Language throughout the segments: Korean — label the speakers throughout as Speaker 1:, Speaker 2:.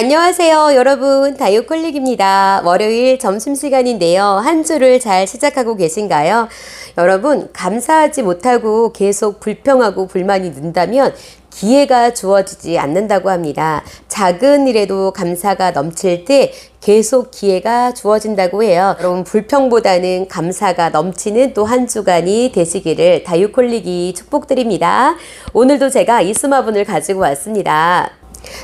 Speaker 1: 안녕하세요, 여러분. 다이어콜릭입니다. 월요일 점심시간인데요. 한 주를 잘 시작하고 계신가요? 여러분, 감사하지 못하고 계속 불평하고 불만이 는다면 기회가 주어지지 않는다고 합니다. 작은 일에도 감사가 넘칠 때 계속 기회가 주어진다고 해요. 여러분, 불평보다는 감사가 넘치는 또 한 주간이 되시기를 다이어콜릭이 축복드립니다. 오늘도 제가 이스마분을 가지고 왔습니다.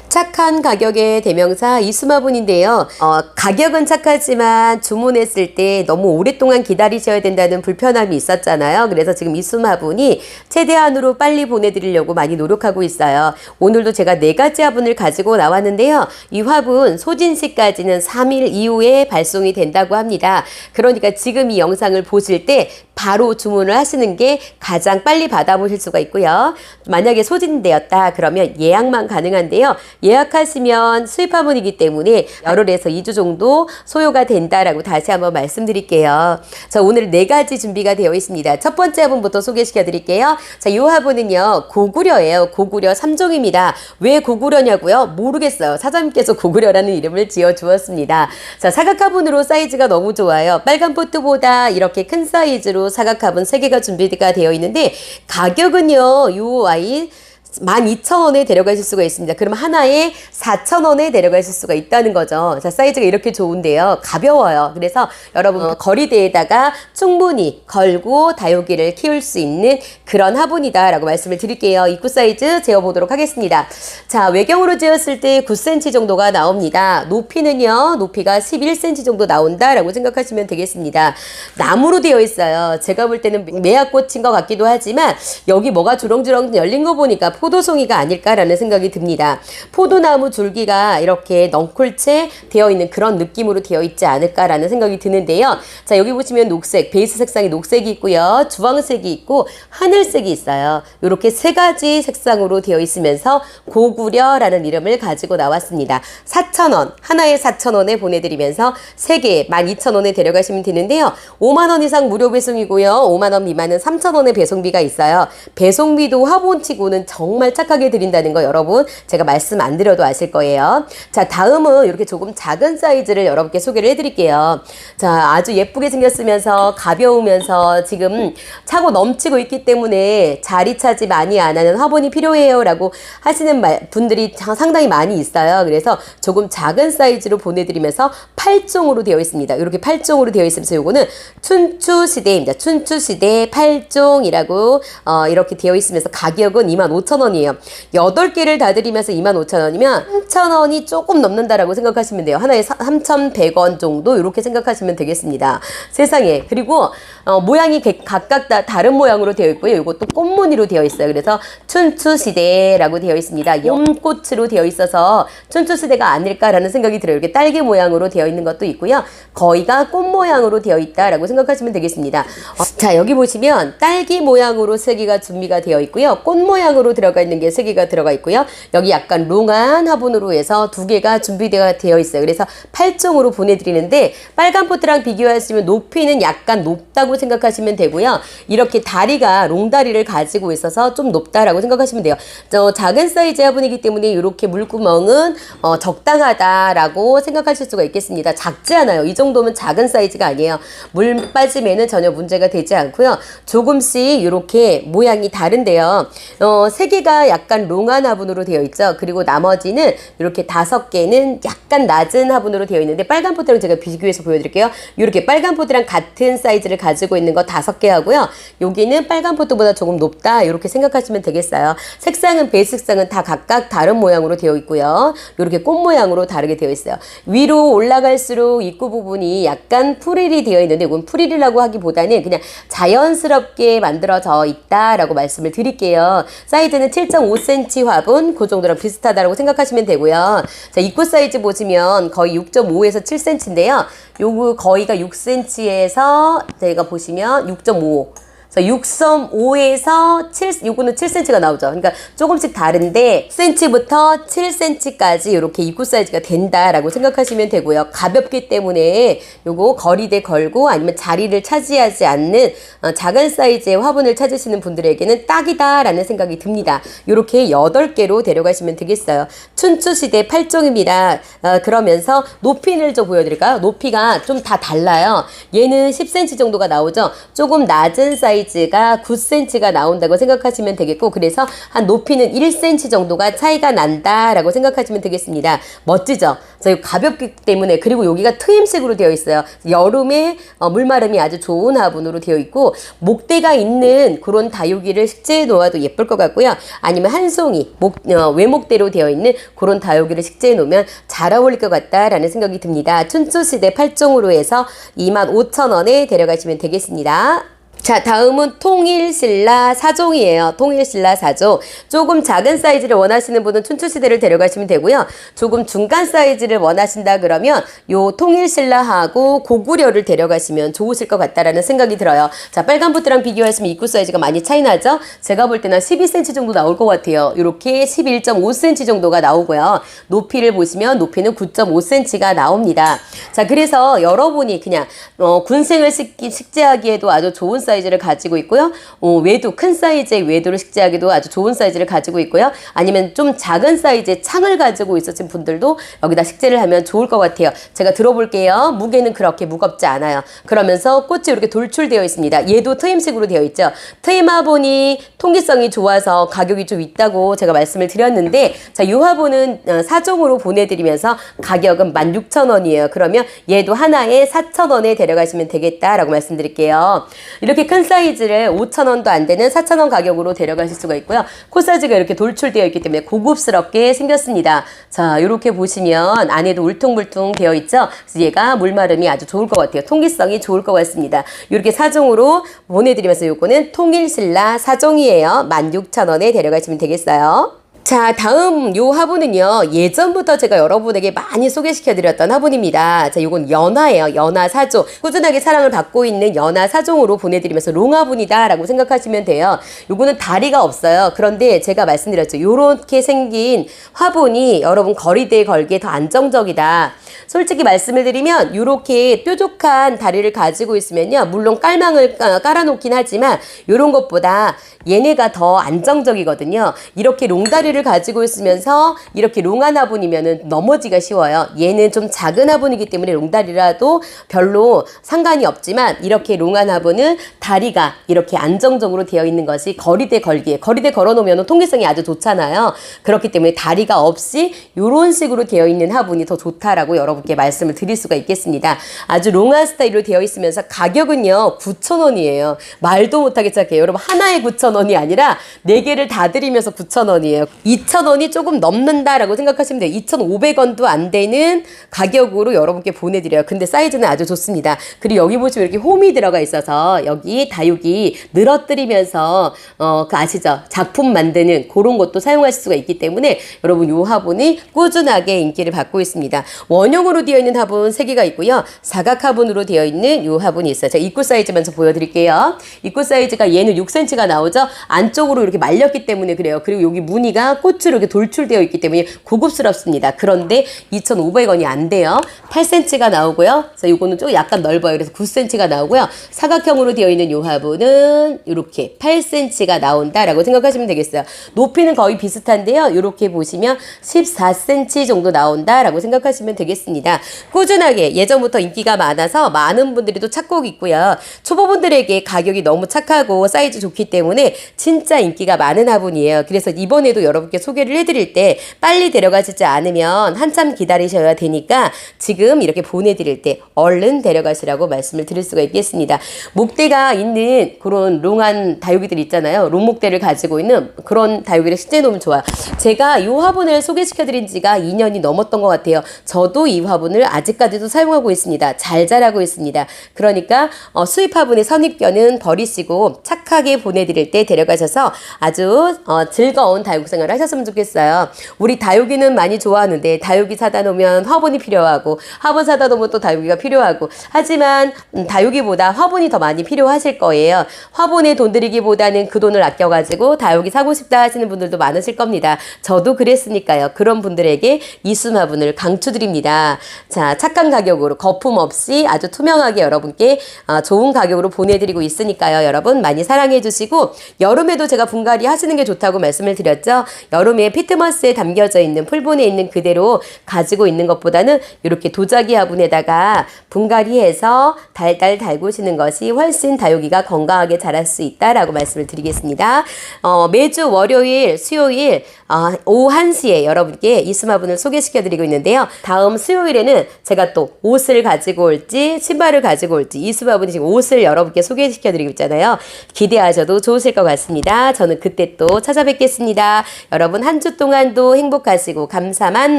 Speaker 1: 착한 가격의 대명사 이수마분인데요. 어, 가격은 착하지만 주문했을 때 너무 오랫동안 기다리셔야 된다는 불편함이 있었잖아요. 그래서 지금 이수마분이 최대한으로 빨리 보내드리려고 많이 노력하고 있어요. 오늘도 제가 네 가지 화분을 가지고 나왔는데요. 이 화분 소진 시까지는 3일 이후에 발송이 된다고 합니다. 그러니까 지금 이 영상을 보실 때 바로 주문을 하시는 게 가장 빨리 받아보실 수가 있고요. 만약에 소진되었다 그러면 예약만 가능한데요. 예약하시면 수입 화분이기 때문에 열흘에서 2주 정도 소요가 된다라고 다시 한번 말씀드릴게요. 자, 오늘 네 가지 준비가 되어 있습니다. 첫 번째 화분부터 소개시켜 드릴게요. 자, 이 화분은요. 고구려예요. 고구려 3종입니다. 왜 고구려냐고요? 모르겠어요. 사장님께서 고구려라는 이름을 지어 주었습니다. 자, 사각 화분으로 사이즈가 너무 좋아요. 빨간 포트보다 이렇게 큰 사이즈로 사각 화분 3개가 준비가 되어 있는데 가격은요. 이 아이 12,000원에 데려가실 수가 있습니다. 그럼 하나에 4,000원에 데려가실 수가 있다는 거죠. 자, 사이즈가 이렇게 좋은데요. 가벼워요. 그래서 여러분 어, 거리대에다가 충분히 걸고 다육이를 키울 수 있는 그런 화분이다라고 말씀을 드릴게요. 입구 사이즈 재어보도록 하겠습니다. 자, 외경으로 재었을 때 9cm 정도가 나옵니다. 높이는요, 높이가 11cm 정도 나온다라고 생각하시면 되겠습니다. 나무로 되어 있어요. 제가 볼 때는 매화꽃인 것 같기도 하지만 여기 뭐가 주렁주렁 열린 거 보니까 포도송이가 아닐까라는 생각이 듭니다. 포도나무 줄기가 이렇게 넝쿨채 되어 있는 그런 느낌으로 되어 있지 않을까라는 생각이 드는데요. 자, 여기 보시면 녹색, 베이스 색상이 녹색이 있고요. 주황색이 있고 하늘색이 있어요. 이렇게 세 가지 색상으로 되어 있으면서 고구려라는 이름을 가지고 나왔습니다. 4,000원, 하나에 4,000원에 보내드리면서 3개 12,000원에 데려가시면 되는데요. 5만원 이상 무료 배송이고요. 5만원 미만은 3,000원의 배송비가 있어요. 배송비도 화본치고는 정말 착하게 드린다는 거 여러분 제가 말씀 안 드려도 아실 거예요. 자, 다음은 이렇게 조금 작은 사이즈를 여러분께 소개를 해드릴게요. 자, 아주 예쁘게 생겼으면서 가벼우면서 지금 차고 넘치고 있기 때문에 자리 차지 많이 안 하는 화분이 필요해요. 라고 하시는 말, 분들이 상당히 많이 있어요. 그래서 조금 작은 사이즈로 보내드리면서 8종으로 되어 있습니다. 이렇게 8종으로 되어 있으면서 요거는 춘추시대입니다. 춘추시대 8종이라고 어, 이렇게 되어 있으면서 가격은 25,000원 이에요. 8개를 다 드리면서 25,000원이면 3,000원이 조금 넘는다라고 생각하시면 돼요. 하나에 3,100원 정도 이렇게 생각하시면 되겠습니다. 세상에. 그리고 어, 모양이 각각 다 다른 모양으로 되어 있고요. 이것도 꽃무늬로 되어 있어요. 그래서 춘추시대라고 되어 있습니다. 연꽃으로 되어 있어서 춘추시대가 아닐까라는 생각이 들어요. 이렇게 딸기 모양으로 되어 있는 것도 있고요. 거의가 꽃 모양으로 되어 있다라고 생각하시면 되겠습니다. 어, 자, 여기 보시면 딸기 모양으로 세 개가 준비가 되어 있고요. 꽃 모양으로 들어가 있는 게 세 개가 들어가 있고요. 여기 약간 롱한 화분으로 해서 두 개가 준비되어 되어 있어요. 그래서 8종으로 보내드리는데 빨간 포트랑 비교하시면 높이는 약간 높다고 생각하시면 되고요. 이렇게 다리가 롱다리를 가지고 있어서 좀 높다라고 생각하시면 돼요. 저 작은 사이즈 화분이기 때문에 이렇게 물구멍은 어, 적당하다라고 생각하실 수가 있겠습니다. 작지 않아요. 이 정도면 작은 사이즈가 아니에요. 물 빠짐에는 전혀 문제가 되지 않고요. 조금씩 이렇게 모양이 다른데요. 어, 세 개가 약간 롱한 화분으로 되어 있죠. 그리고 나머지는 이렇게 다섯 개는 약간 낮은 화분으로 되어 있는데 빨간 포트랑 제가 비교해서 보여드릴게요. 이렇게 빨간 포트랑 같은 사이즈를 가지고 있는 거 다섯 개 하고요. 여기는 빨간 포트보다 조금 높다 이렇게 생각하시면 되겠어요. 색상은 베이스 색상은 다 각각 다른 모양으로 되어 있고요. 이렇게 꽃 모양으로 다르게 되어 있어요. 위로 올라갈수록 입구 부분이 약간 프릴이 되어 있는데 이건 프릴이라고 하기보다는 그냥 자연스럽게 만들어져 있다라고 말씀을 드릴게요. 사이즈는 7.5cm 화분 그 정도랑 비슷하다고 생각하시면 되고요. 자 입구 사이즈 보시면 거의 6.5에서 7cm인데요. 요거 거의가 6cm에서 저희가 보시면 6.5 6.5에서 7, 요거는 7cm가 나오죠. 그러니까 조금씩 다른데 10cm부터 7cm까지 이렇게 입구 사이즈가 된다라고 생각하시면 되고요. 가볍기 때문에 요거 거리대 걸고 아니면 자리를 차지하지 않는 어, 작은 사이즈의 화분을 찾으시는 분들에게는 딱이다라는 생각이 듭니다. 요렇게 8개로 데려가시면 되겠어요. 춘추시대 8종입니다. 어, 그러면서 높이를 좀 보여드릴까요? 높이가 좀 다 달라요. 얘는 10cm 정도가 나오죠. 조금 낮은 사이즈가 9cm가 나온다고 생각하시면 되겠고 그래서 한 높이는 1cm 정도가 차이가 난다라고 생각하시면 되겠습니다. 멋지죠? 저희 가볍기 때문에 그리고 여기가 트임식으로 되어 있어요. 여름에 어, 물마름이 아주 좋은 화분으로 되어 있고 목대가 있는 그런 다육이를 식재해 놓아도 예쁠 것 같고요. 아니면 한 송이 목, 어, 외목대로 되어 있는 그런 다육이를 식재해 놓으면 잘 어울릴 것 같다라는 생각이 듭니다. 춘추시대 8종으로 해서 25,000원에 데려가시면 되겠습니다. 자, 다음은 통일신라 사종이에요. 통일신라 사종. 조금 작은 사이즈를 원하시는 분은 춘추시대를 데려가시면 되고요. 조금 중간 사이즈를 원하신다 그러면 요 통일신라하고 고구려를 데려가시면 좋으실 것 같다라는 생각이 들어요. 자, 빨간 부트랑 비교하시면 입구 사이즈가 많이 차이 나죠? 제가 볼 때는 12cm 정도 나올 것 같아요. 이렇게 11.5cm 정도가 나오고요. 높이를 보시면 높이는 9.5cm가 나옵니다. 자, 그래서 여러분이 그냥 어, 군생을 식기, 식재하기에도 아주 좋은 사이즈 를 가지고 있고요. 어, 외도 큰 사이즈의 외도를 식재하기도 아주 좋은 사이즈를 가지고 있고요. 아니면 좀 작은 사이즈의 창을 가지고 있으신 분들도 여기다 식재를 하면 좋을 것 같아요. 제가 들어볼게요. 무게는 그렇게 무겁지 않아요. 그러면서 꽃이 이렇게 돌출되어 있습니다. 얘도 트임식으로 되어 있죠. 트임 화분이 통기성이 좋아서 가격이 좀 있다고 제가 말씀을 드렸는데 자, 이 화분은 어, 사종으로 보내드리면서 가격은 16,000원이에요. 그러면 얘도 하나에 4,000원에 데려가시면 되겠다라고 말씀드릴게요. 이렇게 큰 사이즈를 5,000원도 안 되는 4,000원 가격으로 데려가실 수가 있고요. 코 사이즈가 이렇게 돌출되어 있기 때문에 고급스럽게 생겼습니다. 자, 이렇게 보시면 안에도 울퉁불퉁 되어 있죠. 그래서 얘가 물마름이 아주 좋을 것 같아요. 통기성이 좋을 것 같습니다. 이렇게 사종으로 보내드리면서 요거는 통일신라 사종이에요. 16,000원에 데려가시면 되겠어요. 자, 다음 요 화분은요, 예전부터 제가 여러분에게 많이 소개시켜 드렸던 화분입니다. 자, 요건 연화예요. 연화 사종. 꾸준하게 사랑을 받고 있는 연화 사종으로 보내 드리면서 롱화분이다라고 생각하시면 돼요. 요거는 다리가 없어요. 그런데 제가 말씀드렸죠. 요렇게 생긴 화분이 여러분 거리대에 걸기에 더 안정적이다. 솔직히 말씀을 드리면 요렇게 뾰족한 다리를 가지고 있으면요. 물론 깔망을 깔- 깔아놓긴 하지만 요런 것보다 얘네가 더 안정적이거든요. 이렇게 롱다리 를 가지고 있으면서 이렇게 롱한 화분이면은 넘어지기가 쉬워요. 얘는 좀 작은 화분이기 때문에 롱다리라도 별로 상관이 없지만 이렇게 롱한 화분은 다리가 이렇게 안정적으로 되어 있는 것이 거리대 걸기에 거리대 걸어 놓으면 통기성이 아주 좋잖아요. 그렇기 때문에 다리가 없이 이런 식으로 되어 있는 화분이 더 좋다라고 여러분께 말씀을 드릴 수가 있겠습니다. 아주 롱한 스타일로 되어 있으면서 가격은요 9,000원이에요. 말도 못하게 착해요. 여러분 하나에 9,000원이 아니라 네 개를 다 드리면서 9,000원이에요. 2,000원이 조금 넘는다라고 생각하시면 돼요. 2,500원도 안 되는 가격으로 여러분께 보내드려요. 근데 사이즈는 아주 좋습니다. 그리고 여기 보시면 이렇게 홈이 들어가 있어서 여기 다육이 늘어뜨리면서 어, 그 아시죠? 작품 만드는 그런 것도 사용하실 수가 있기 때문에 여러분 요 화분이 꾸준하게 인기를 받고 있습니다. 원형으로 되어 있는 화분 3개가 있고요. 사각 화분으로 되어 있는 요 화분이 있어요. 제가 입구 사이즈만 좀 보여드릴게요. 입구 사이즈가 얘는 6cm가 나오죠? 안쪽으로 이렇게 말렸기 때문에 그래요. 그리고 여기 무늬가 꽃으로 이렇게 돌출되어 있기 때문에 고급스럽습니다. 그런데 2,500원이 안 돼요. 8cm가 나오고요. 그래서 요거는 좀 약간 넓어요. 그래서 9cm가 나오고요. 사각형으로 되어 있는 요 화분은 이렇게 8cm가 나온다라고 생각하시면 되겠어요. 높이는 거의 비슷한데요. 이렇게 보시면 14cm 정도 나온다라고 생각하시면 되겠습니다. 꾸준하게 예전부터 인기가 많아서 많은 분들이 또 찾고 있고요. 초보분들에게 가격이 너무 착하고 사이즈 좋기 때문에 진짜 인기가 많은 화분이에요. 그래서 이번에도 여러분 께 소개를 해드릴 때 빨리 데려가시지 않으면 한참 기다리셔야 되니까 지금 이렇게 보내드릴 때 얼른 데려가시라고 말씀을 드릴 수가 있겠습니다. 목대가 있는 그런 롱한 다육이들 있잖아요. 롱목대를 가지고 있는 그런 다육이를 식재해 놓으면 좋아요. 제가 이 화분을 소개시켜드린 지가 2년이 넘었던 것 같아요. 저도 이 화분을 아직까지도 사용하고 있습니다. 잘 자라고 있습니다. 그러니까 어, 수입 화분의 선입견은 버리시고 착하게 보내드릴 때 데려가셔서 아주 어, 즐거운 다육 생활을 하셨으면 좋겠어요. 우리 다육이는 많이 좋아하는데 다육이 사다 놓으면 화분이 필요하고 화분 사다 놓으면 또 다육이가 필요하고 하지만 음, 다육이보다 화분이 더 많이 필요하실 거예요. 화분에 돈 들이기보다는 그 돈을 아껴가지고 다육이 사고 싶다 하시는 분들도 많으실 겁니다. 저도 그랬으니까요. 그런 분들에게 이순 화분을 강추드립니다. 자, 착한 가격으로 거품 없이 아주 투명하게 여러분께 어, 좋은 가격으로 보내드리고 있으니까요. 여러분 많이 사랑해 주시고 여름에도 제가 분갈이 하시는 게 좋다고 말씀을 드렸죠. 여름에 피트머스에 담겨져 있는 풀본에 있는 그대로 가지고 있는 것보다는 이렇게 도자기 화분에다가 분갈이해서 달달 달구시는 것이 훨씬 다육이가 건강하게 자랄 수 있다라고 말씀을 드리겠습니다. 어, 매주 월요일, 수요일 어, 오후 1시에 여러분께 이스마분을 소개시켜 드리고 있는데요. 다음 수요일에는 제가 또 옷을 가지고 올지 신발을 가지고 올지 이스마분이 지금 옷을 여러분께 소개시켜 드리고 있잖아요. 기대하셔도 좋으실 것 같습니다. 저는 그때 또 찾아뵙겠습니다. 여러분 한 주 동안도 행복하시고 감사만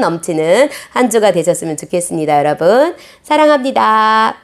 Speaker 1: 넘치는 한 주가 되셨으면 좋겠습니다. 여러분 사랑합니다.